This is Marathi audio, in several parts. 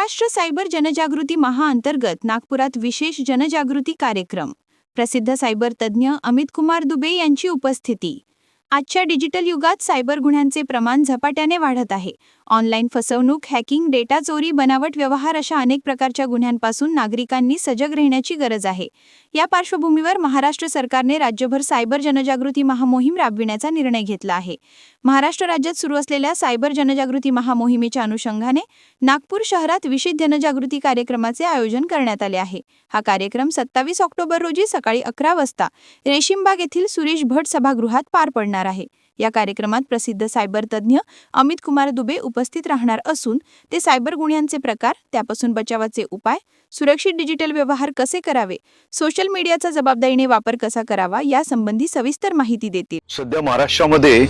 महाराष्ट्र सायबर जनजागृती महाअंतर्गत नागपुरात विशेष जनजागृती कार्यक्रम. प्रसिद्ध सायबर तज्ज्ञ अमित कुमार दुबे यांची उपस्थिती. आजच्या डिजिटल युगात सायबर गुन्ह्यांचे प्रमाण झपाट्याने वाढत आहे. ऑनलाईन फसवणूक हॅकिंग डेटा चोरी बनावट व्यवहार अशा अनेक प्रकारच्या गुन्ह्यांपासून नागरिकांनी सजग राहण्याची गरज आहे. या पार्श्वभूमीवर महाराष्ट्र सरकारने राज्यभर सायबर जनजागृती महामोहीम राबविण्याचा निर्णय घेतला आहे. महाराष्ट्र राज्यात सुरू असलेल्या सायबर जनजागृती महामोहिमेच्या अनुषंगाने नागपूर शहरात विशेष जनजागृती कार्यक्रमाचे आयोजन करण्यात आले आहे. हा कार्यक्रम सत्तावीस ऑक्टोबर रोजी सकाळी अकरा वाजता रेशीमबाग येथील सुरेश भट सभागृहात पार पडणार आहे. या कार्यक्रमात प्रसिद्ध सायबर तज्ज्ञ अमित कुमार दुबे उपस्थित राहणार असून ते सायबर गुन्ह्यांचे प्रकार त्यापासून बचावाचे उपाय सुरक्षित डिजिटल व्यवहार कसे करावे सोशल मीडियाचा जबाबदारीने वापर कसा करावा यासंबंधी सविस्तर माहिती देतील. सध्या महाराष्ट्रामध्ये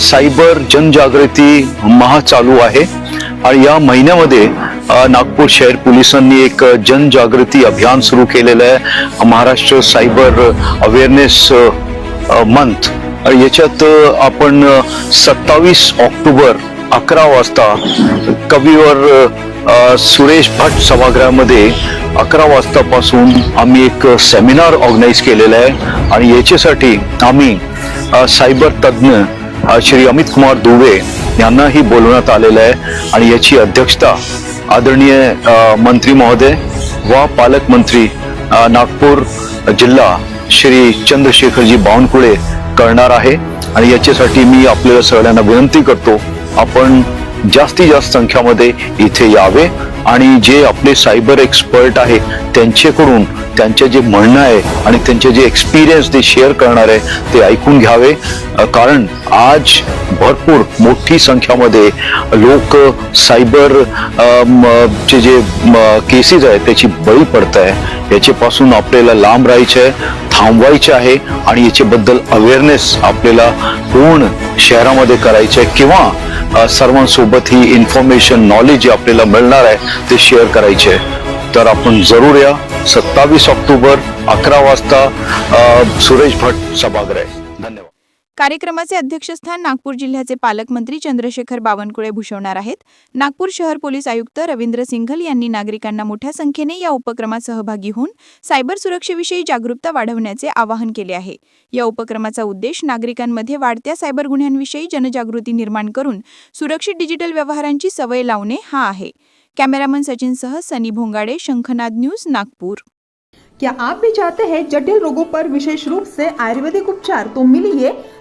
सायबर जनजागृती महा चालू आहे आणि या महिन्यामध्ये नागपूर शहर पोलिसांनी एक जनजागृती अभियान सुरू केलेलं आहे. Maharashtra cyber awareness month. याच्यात आपण सत्तावीस ऑक्टोबर अकरा वाजता कवीवर सुरेश भट सभागृहामध्ये अकरा वाजतापासून आम्ही एक सेमिनार ऑर्गनाईज केलेला आहे. आणि याच्यासाठी आम्ही सायबर तज्ज्ञ श्री अमित कुमार दुबे यांनाही बोलवण्यात आलेलं आहे. आणि याची अध्यक्षता आदरणीय मंत्री महोदय व पालकमंत्री नागपूर जिल्हा श्री चंद्रशेखरजी बावनकुळे करणार आहे. आणि याच्यासाठी मी आपल्याला सगळ्यांना विनंती करतो आपण जास्तीत जास्त संख्यामध्ये इथे यावे. आणि जे आपले सायबर एक्सपर्ट आहे त्यांच्याकडून त्यांचे जे म्हणणं आहे आणि त्यांचे जे एक्सपिरियन्स ते शेअर करणार आहे ते ऐकून घ्यावे. कारण आज भरपूर मोठी संख्यामध्ये लोक सायबर चे जे केसेस आहेत त्याची बळी पडत आहे याच्यापासून आपल्याला लांब राहायचं आहे थांबवायचे आहे आणि याच्याबद्दल अवेअरनेस आपल्याला पूर्ण शहरामध्ये करायचं आहे किंवा सर्वांसोबत ही इन्फॉर्मेशन नॉलेज जे आपल्याला मिळणार आहे ते शेअर करायचे आहे. तर आपण जरूर या. सत्तावीस ऑक्टोबर अकरा वाजता सुरेश भट सभागृह आहे. कार्यक्रमाचे अध्यक्षस्थान नागपूर जिल्ह्याचे पालकमंत्री चंद्रशेखर बावनकुळे भूषवणार आहेत. नागपूर शहर पोलीस आयुक्त रवींद्र सिंघल यांनी नागरिकांना मोठ्या संख्येने या उपक्रमात सहभागी होऊन सायबर सुरक्षेविषयी जागरूकता वाढवण्याचे आवाहन केले आहे. या उपक्रमाचा उद्देश नागरिकांमध्ये वाढत्या सायबर गुन्ह्यांविषयी जनजागृती निर्माण करून सुरक्षित डिजिटल व्यवहारांची सवय लावणे हा आहे. कॅमेरामन सचिनसह सनी भोंगाडे शंखनाद न्यूज नागपूर. क्या आप भी चाहते हैं जटिल रोगों पर विशेष रूप से आयुर्वेदिक उपचार तो मिलिए